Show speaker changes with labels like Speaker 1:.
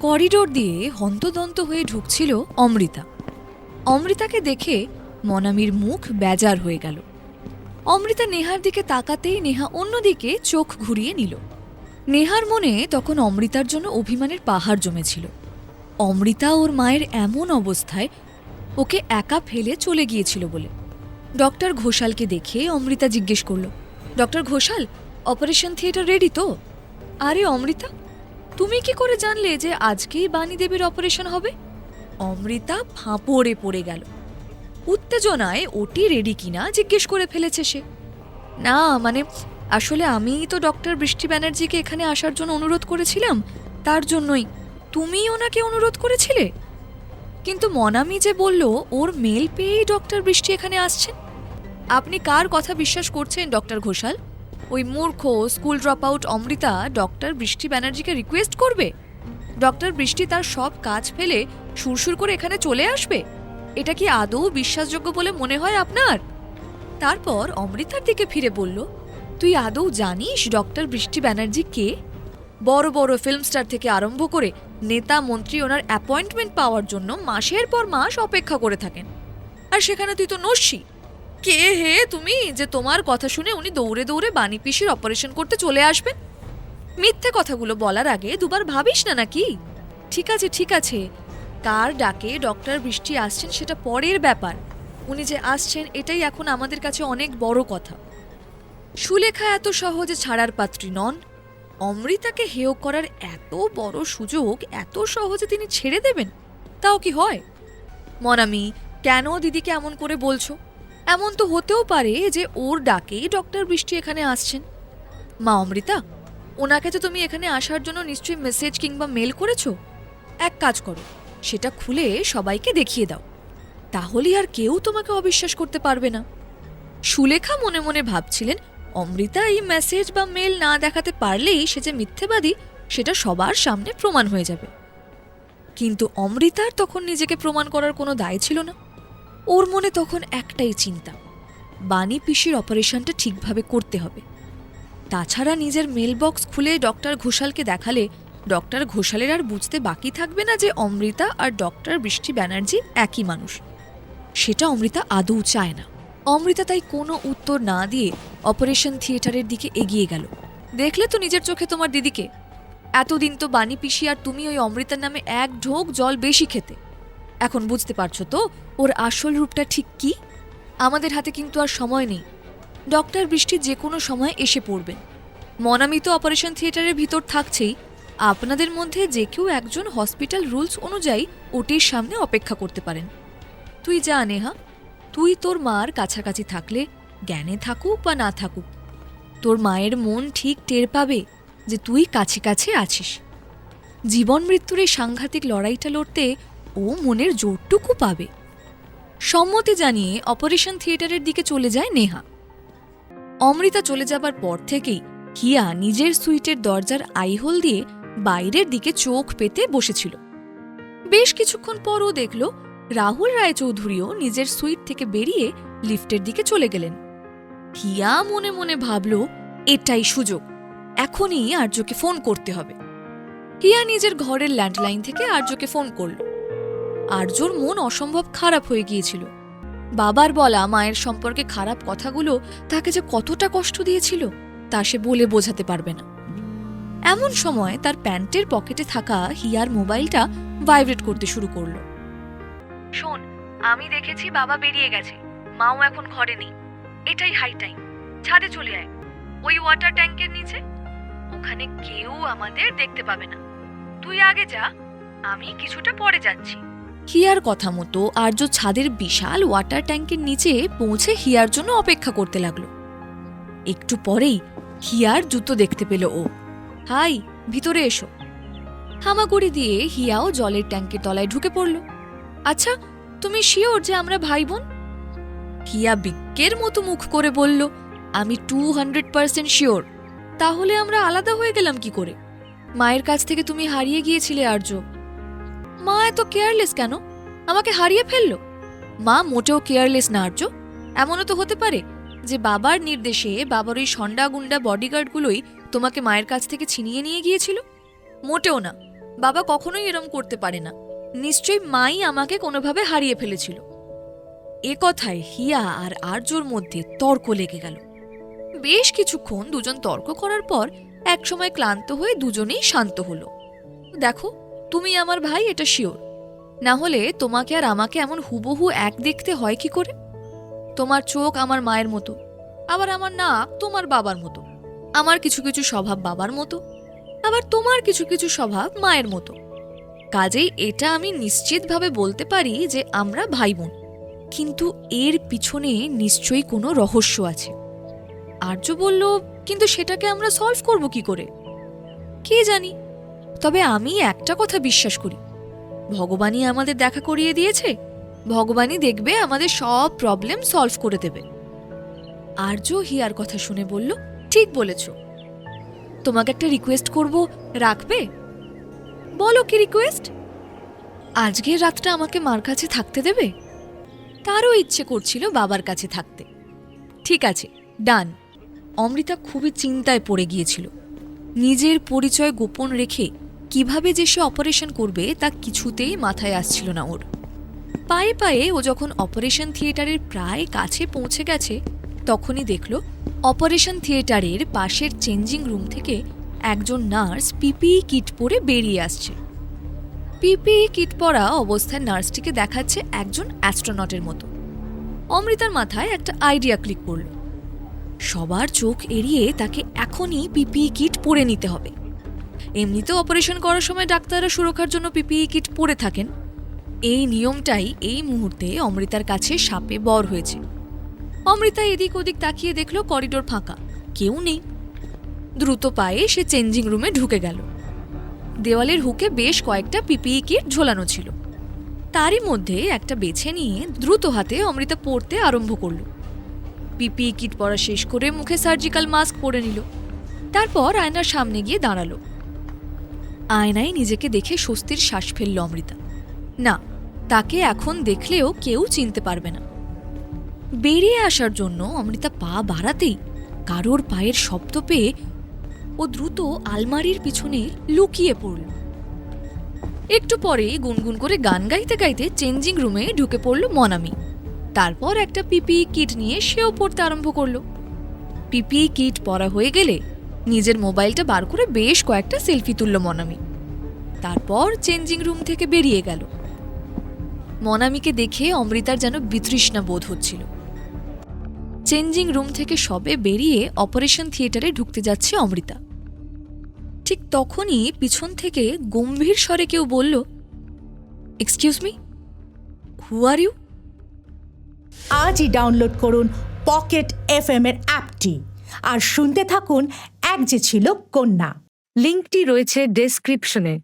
Speaker 1: Corridor দিয়ে হন্তদন্ত হয়ে ঢুকছিল অমৃতা। অমৃতাকে দেখে মনামির মুখ বেজার হয়ে গেল। অমৃতা নেহার দিকে তাকাতেই নেহা অন্যদিকে চোখ ঘুরিয়ে নিল। নেহার মনে তখন অমৃতার জন্য অভিমানের পাহাড় জমেছিল। অমৃতা ওর মায়ের এমন অবস্থায় ওকে একা ফেলে চলে গিয়েছিল বলে। ডক্টর ঘোষালকে দেখে অমৃতা জিজ্ঞেস করল, doctor Ghoshal, operation theatre ready তো? আরে অমৃতা তুমি কি করে জানলে যে আজকেই বাণী দেবীর অপারেশন হবে? অমৃতা ফাঁপড়ে পড়ে গেল। উত্তেজনায় ওটি রেডি কিনা জিজ্ঞেস করে ফেলেছে সে। না মানে আসলে আমিই তো ডক্টর বৃষ্টি ব্যানার্জিকে এখানে আসার জন্য অনুরোধ করেছিলাম, তার জন্যই। তুমি ওনাকে অনুরোধ করেছিলে? কিন্তু মনামি যে বলল, ওর মেল পেয়েই ডক্টর বৃষ্টি এখানে আসছেন। আপনি কার কথা বিশ্বাস করছেন, ডক্টর ঘোষাল? ওই মূর্খ school drop out Amrita doctor Brishti ব্যানার্জিকে রিকোয়েস্ট করবে? ডক্টর বৃষ্টি তার সব কাজ ফেলে সুরসুর করে এখানে চলে আসবে? এটা কি আদৌ বিশ্বাসযোগ্য বলে মনে হয় আপনার? তারপর অমৃতার দিকে ফিরে বলল, তুই আদৌ জানিস ডক্টর বৃষ্টি ব্যানার্জি কে? বড় বড় ফিল্ম স্টার থেকে আরম্ভ করে নেতা, মন্ত্রী ওনার অ্যাপয়েন্টমেন্ট পাওয়ার জন্য মাসের পর মাস অপেক্ষা করে থাকেন। আর সেখানে তুই তো নস্যি। কে হে তুমি? যে তোমার কথা শুনে উনি দৌড়ে দৌড়ে বাণী পিসির অপারেশন করতে চলে আসবেন। মিথ্যে কথাগুলো বলার আগে দুবার ভাবিস না নাকি? ঠিক আছে ঠিক আছে। কার ডাকে ডক্টর বৃষ্টি আসছেন সেটা পরের ব্যাপার। উনি যে আসছেন এটাই এখন আমাদের কাছে অনেক বড় কথা। সুলেখা এত সহজে ছাড়ার পাত্রী নন। অমৃতাকে হেয় করার এত বড় সুযোগ এত সহজে তিনি ছেড়ে দেবেন? তাও কি হয়? মনামি, কেন দিদিকে এমন করে বলছো? এমন তো হতেও পারে যে ওর ডাকেই ডক্টর বৃষ্টি এখানে আসছেন। মা অমৃতা, ওনাকে তো তুমি এখানে আসার জন্য নিশ্চয়ই মেসেজ কিংবা মেল করেছ? এক কাজ করো, সেটা খুলে সবাইকে দেখিয়ে দাও। তাহলে আর কেউ তোমাকে অবিশ্বাস করতে পারবে না। সুলেখা মনে মনে ভাবছিলেন, অমৃতা এই মেসেজ বা মেল না দেখাতে পারলেই সে যে মিথ্যেবাদী, সেটা সবার সামনে প্রমাণ হয়ে যাবে। কিন্তু অমৃতার তখন নিজেকে প্রমাণ করার কোনো দায় ছিল না। ওর মনে তখন একটাই চিন্তা, বাণী পিসির অপারেশনটা ঠিকভাবে করতে হবে। তাছাড়া নিজের মেলবক্স খুলে ডক্টর ঘোষালকে দেখালে ডক্টর ঘোষালের আর বুঝতে বাকি থাকবে না যে অমৃতা আর ডক্টর বৃষ্টি ব্যানার্জি একই মানুষ। সেটা অমৃতা আদৌ চায় না। অমৃতা তাই কোনো উত্তর না দিয়ে অপারেশন থিয়েটারের দিকে এগিয়ে গেল। দেখলে তো নিজের চোখে তোমার দিদিকে। এতদিন তো বাণী পিসি আর তুমি ওই অমৃতার নামে এক ঢোক জল বেশি খেতে। এখন বুঝতে পারছ তো ওর আসল রূপটা ঠিক কি? আমাদের হাতে কিন্তু আর সময় নেই। ডক্টর বৃষ্টি যে কোনো সময় এসে পড়বেন মনামিত অপারেশন থিয়েটারের ভিতর থাকছেই। আপনাদের মধ্যে যে কেউ একজন হসপিটাল রুলস অনুযায়ী ওটির সামনে অপেক্ষা করতে পারেন। তুই যা, নেহা। তুই তোর মার কাছাকাছি থাকলে জ্ঞানে থাকুক বা না থাকুক, তোর মায়ের মন ঠিক টের পাবে যে তুই কাছে কাছে আছিস। জীবন মৃত্যুর এই সাংঘাতিক লড়াইটা লড়তে ও মনের জোরটুকু পাবে। সম্মতি জানিয়ে অপারেশন থিয়েটারের দিকে চলে যায় নেহা। অমৃতা চলে যাবার পর থেকেই হিয়া নিজের সুইটের দরজার আইহোল দিয়ে বাইরের দিকে চোখ পেতে বসেছিল। বেশ কিছুক্ষণ পর ও দেখল রাহুল রায়চৌধুরীও নিজের সুইট থেকে বেরিয়ে লিফটের দিকে চলে গেলেন। হিয়া মনে মনে ভাবল, এটাই সুযোগ। এখনই আর্যকে ফোন করতে হবে। হিয়া নিজের ঘরের ল্যান্ডলাইন থেকে আর্যকে ফোন করল। আর্যর মন অসম্ভব খারাপ হয়ে গিয়েছিল। বাবার বলা মায়ের সম্পর্কে খারাপ কথাগুলো তাকে যে কতটা কষ্ট দিয়েছিল, তা সে বলে বোঝাতে পারবে না। এমন সময় তার প্যান্টের পকেটে থাকা হিয়ার মোবাইলটা ভাইব্রেট করতে শুরু করল। শোন, আমি দেখেছি বাবা বেরিয়ে গেছে। মাও এখন ঘরে নেই। এটাই হাই টাইম ছাদে চলে আয়। ওই ওয়াটার ট্যাঙ্কের নিচে। ওখানে কেউ আমাদের দেখতে পাবে না। তুই আগে যা, আমি কিছুটা পরে যাচ্ছি। হিয়ার কথা মতো আর্য ছাদের বিশাল ওয়াটার ট্যাঙ্কের নিচে পৌঁছে হিয়ার জন্য অপেক্ষা করতে লাগল। একটু পরেই হিয়ার জুতো দেখতে পেল ও। হাই, ভিতরে এসো। হামাগুড়ি দিয়ে হিয়াও জলের ট্যাঙ্কের তলায় ঢুকে পড়ল। আচ্ছা তুমি শিওর যে আমরা ভাই বোন হিয়া বিজ্ঞের মতো মুখ করে বলল, আমি টু হান্ড্রেড পার্সেন্ট শিওর। তাহলে আমরা আলাদা হয়ে গেলাম কি করে? মায়ের কাছ থেকে তুমি হারিয়ে গিয়েছিলে, আর্য। মা এত কেয়ারলেস কেন? আমাকে হারিয়ে ফেলল? মা মোটেও কেয়ারলেস না, আর্য। এমনও তো হতে পারে যে বাবার নির্দেশে বাবার ওই সন্ডা গুন্ডা বডিগার্ডগুলোই তোমাকে মায়ের কাছ থেকে ছিনিয়ে নিয়ে গিয়েছিল? মোটেও না। বাবা কখনোই এরম করতে পারে না। নিশ্চয়ই মাই আমাকে কোনোভাবে হারিয়ে ফেলেছিল। এ কথায় হিয়া আর আর্যর মধ্যে তর্ক লেগে গেল। বেশ কিছুক্ষণ দুজন তর্ক করার পর একসময় ক্লান্ত হয়ে দুজনেই শান্ত হলো। দেখো তুমি আমার ভাই, এটা শিওর না হলে তোমাকে আর আমাকে এমন হুবহু এক দেখতে হয় কি করে? তোমার চোখ আমার মায়ের মতো, আবার আমার নাক তোমার বাবার মতো, আমার কিছু কিছু স্বভাব বাবার মতো, আবার তোমার কিছু কিছু স্বভাব মায়ের মতো। কাজেই এটা আমি নিশ্চিতভাবে বলতে পারি যে আমরা ভাই বোন কিন্তু এর পিছনে নিশ্চয়ই কোনো রহস্য আছে। আর্য বলল, কিন্তু সেটাকে আমরা সলভ করব কি করে? কে জানি? তবে আমি একটা কথা বিশ্বাস করি। ভগবানই আমাদের দেখা করিয়ে দিয়েছে। ভগবানই দেখবে আমাদের সব প্রবলেম সলভ করে দেবে। আর্য হিয়ার কথা শুনে বলল, ঠিক বলেছ। তোমাকে একটা রিকোয়েস্ট করব, রাখবে? বলো কি রিকোয়েস্ট আজকের রাতটা আমাকে মার কাছে থাকতে দেবে? তারও ইচ্ছে করছিল বাবার কাছে থাকতে। ঠিক আছে ডান অমৃতা খুবই চিন্তায় পড়ে গিয়েছিল। নিজের পরিচয় গোপন রেখে কীভাবে যে সে অপারেশন করবে তা কিছুতেই মাথায় আসছিল না ওর। পায়ে পায়ে ও যখন অপারেশন থিয়েটারের প্রায় কাছে পৌঁছে গেছে, তখনই দেখল অপারেশন থিয়েটারের পাশের চেঞ্জিং রুম থেকে একজন নার্স পিপিই কিট পরে বেরিয়ে আসছে। পিপিই কিট পরা অবস্থায় নার্সটিকে দেখাচ্ছে একজন অ্যাস্ট্রোনটের মতো। অমৃতার মাথায় একটা আইডিয়া ক্লিক করল। সবার চোখ এড়িয়ে তাকে এখনই পিপিই কিট পরে নিতে হবে। এমনিতেও অপারেশন করার সময় ডাক্তাররা সুরক্ষার জন্য পিপিই কিট পরে থাকেন। এই নিয়মটাই এই মুহূর্তে অমৃতার কাছে সাপে বর হয়েছে। অমৃতা এদিক ওদিক তাকিয়ে দেখল করিডোর ফাঁকা, কেউ নেই। দ্রুত পায়ে সে চেঞ্জিং রুমে ঢুকে গেল। দেওয়ালের হুকে বেশ কয়েকটা পিপিই কিট ঝোলানো ছিল। তারই মধ্যে একটা বেছে নিয়ে দ্রুত হাতে অমৃতা পড়তে আরম্ভ করল। পিপিই কিট পরা শেষ করে মুখে সার্জিক্যাল মাস্ক পরে নিল। তারপর আয়নার সামনে গিয়ে দাঁড়াল। আয়নায় নিজেকে দেখে স্বস্তির শ্বাস ফেলল অমৃতা। না, তাকে এখন দেখলেও কেউ চিনতে পারবে না। বেরিয়ে আসার জন্য অমৃতা পা বাড়াতেই কারোর পায়ের শব্দ পেয়ে ও দ্রুত আলমারির পিছনে লুকিয়ে পড়ল। একটু পরেই গুনগুন করে গান গাইতে গাইতে চেঞ্জিং রুমে ঢুকে পড়ল মনামি। তারপর একটা পিপিই কিট নিয়ে সেও পড়তে আরম্ভ করল। পিপিই কিট পরা হয়ে গেলে নিজের মোবাইলটা বার করে বেশ কয়েকটা সেলফি তুলল মনামি। তারপর চেঞ্জিং রুম থেকে বেরিয়ে গেল। মনামিকে দেখে অমৃতার যেন বিতৃষ্ণা বোধ হচ্ছিল। চেঞ্জিং রুম থেকে সবে বেরিয়ে অপারেশন থিয়েটারে ঢুকতে যাচ্ছে অমৃতা। ঠিক তখনই পিছন থেকে গম্ভীর স্বরে কেউ বলল excuse me who are you
Speaker 2: আজই ডাউনলোড করুন পকেট এফ এর অ্যাপটি আর শুনতে থাকুন, এক যে ছিল কন্যা।
Speaker 3: লিঙ্কটি রয়েছে ডেসক্রিপশনে